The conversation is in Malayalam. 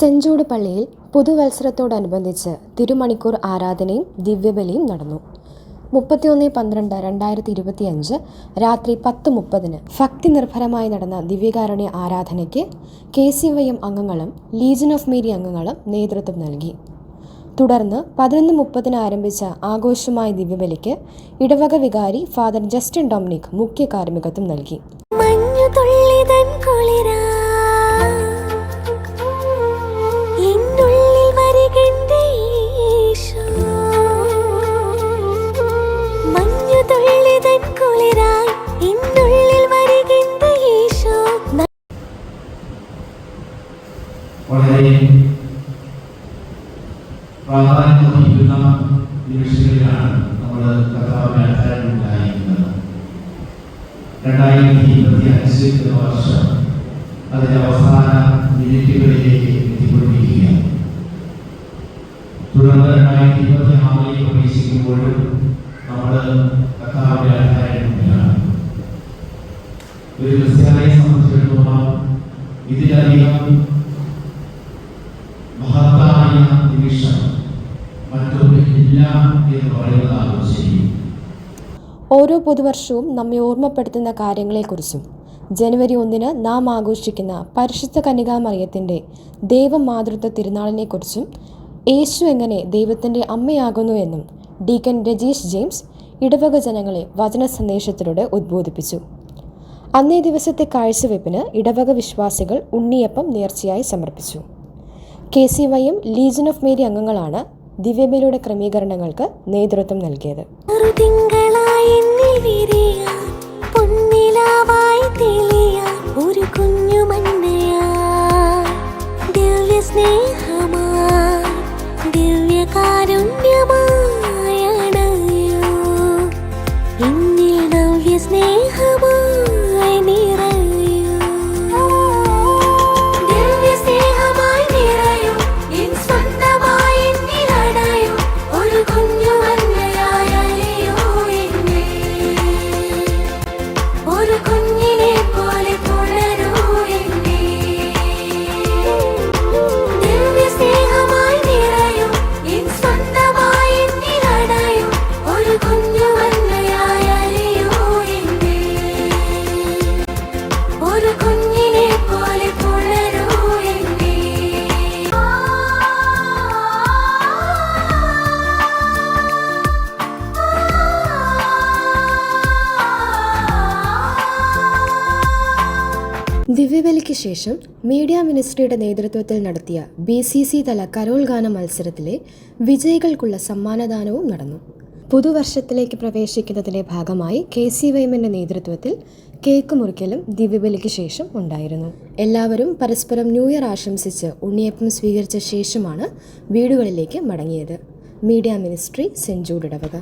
സെഞ്ചൂട് പള്ളിയിൽ പുതുവത്സരത്തോടനുബന്ധിച്ച് തിരുമണിക്കൂർ ആരാധനയും ദിവ്യബലിയും നടന്നു. മുപ്പത്തിയൊന്ന് പന്ത്രണ്ട് രണ്ടായിരത്തി ഇരുപത്തിയഞ്ച് രാത്രി പത്ത് മുപ്പതിന് ഭക്തി നിർഭരമായി നടന്ന ദിവ്യകാരുണ്യ ആരാധനയ്ക്ക് കെ സി വൈ എം അംഗങ്ങളും ലീജൻ ഓഫ് മേരി അംഗങ്ങളും നേതൃത്വം നൽകി. തുടർന്ന് പതിനൊന്ന് മുപ്പതിന് ആരംഭിച്ച ആഘോഷമായ ദിവ്യബലിക്ക് ഇടവക വികാരി ഫാദർ ജസ്റ്റിൻ ഡൊമിനിക് മുഖ്യ കാർമ്മികത്വം നൽകി. വളരെ പ്രാധാന്യമർഹിക്കുന്ന നിമിഷങ്ങളിലാണ് നമ്മൾ കർത്താവിനെ അധ്യായമുണ്ടായിരിക്കുന്നത് രണ്ടായിരത്തി ഇരുപത്തി അഞ്ച് എന്ന വർഷം അതിന്റെ അവസാന മിനിറ്റുകളിലേക്ക് എത്തിക്കൊണ്ടിരിക്കുകയാണ്. തുടർന്ന് രണ്ടായിരത്തി ഇരുപത്തി ആറിലേക്ക് പ്രവേശിക്കുമ്പോഴും നമ്മൾ കർത്താവിന്റെ അധ്യായമുണ്ടാണ് ഒരു ക്രിസ്ത്യാനിയെ സംബന്ധിച്ചിടത്തോളം ഇതിലധികം ഓരോ പുതുവർഷവും നമ്മെ ഓർമ്മപ്പെടുത്തുന്ന കാര്യങ്ങളെക്കുറിച്ചും. ജനുവരി ഒന്നിന് നാം ആഘോഷിക്കുന്ന പരിശുദ്ധ കന്യകാമറിയത്തിന്റെ ദൈവമാതൃത്വ തിരുനാളിനെക്കുറിച്ചും യേശു എങ്ങനെ ദൈവത്തിന്റെ അമ്മയാകുന്നു എന്നും ഡീക്കൻ രജീഷ് ജെയിംസ് ഇടവക ജനങ്ങളെ വചന സന്ദേശത്തിലൂടെ ഉദ്ബോധിപ്പിച്ചു. അന്നേ ദിവസത്തെ കാഴ്ചവെപ്പിന് ഇടവക വിശ്വാസികൾ ഉണ്ണിയപ്പം നേർച്ചയായി സമർപ്പിച്ചു. കെ സി വൈയും ലീജൻ ഓഫ് മേരി അംഗങ്ങളാണ് ദിവ്യബലിയുടെ ക്രമീകരണങ്ങൾക്ക് നേതൃത്വം നൽകിയത്. ഒരു കുഞ്ഞു മണ്ണയാ ദിവ്യ സ്നേഹമായി, ദിവ്യബലിക്ക് ശേഷം മീഡിയ മിനിസ്ട്രിയുടെ നേതൃത്വത്തിൽ നടത്തിയ ബി സി സി തല കരോൾ ഗാന മത്സരത്തിലെ വിജയികൾക്കുള്ള സമ്മാനദാനവും നടന്നു. പുതുവർഷത്തിലേക്ക് പ്രവേശിക്കുന്നതിന്റെ ഭാഗമായി കെ സി വൈമിന്റെ നേതൃത്വത്തിൽ കേക്ക് മുറിക്കലും ദിവ്യബലിക്ക് ശേഷം ഉണ്ടായിരുന്നു. എല്ലാവരും പരസ്പരം ന്യൂ ഇയർ ആശംസിച്ച് ഉണ്ണിയപ്പം സ്വീകരിച്ച ശേഷമാണ് വീടുകളിലേക്ക് മടങ്ങിയത്. മീഡിയ മിനിസ്ട്രി സെഞ്ചൂഡ് ഇടവക.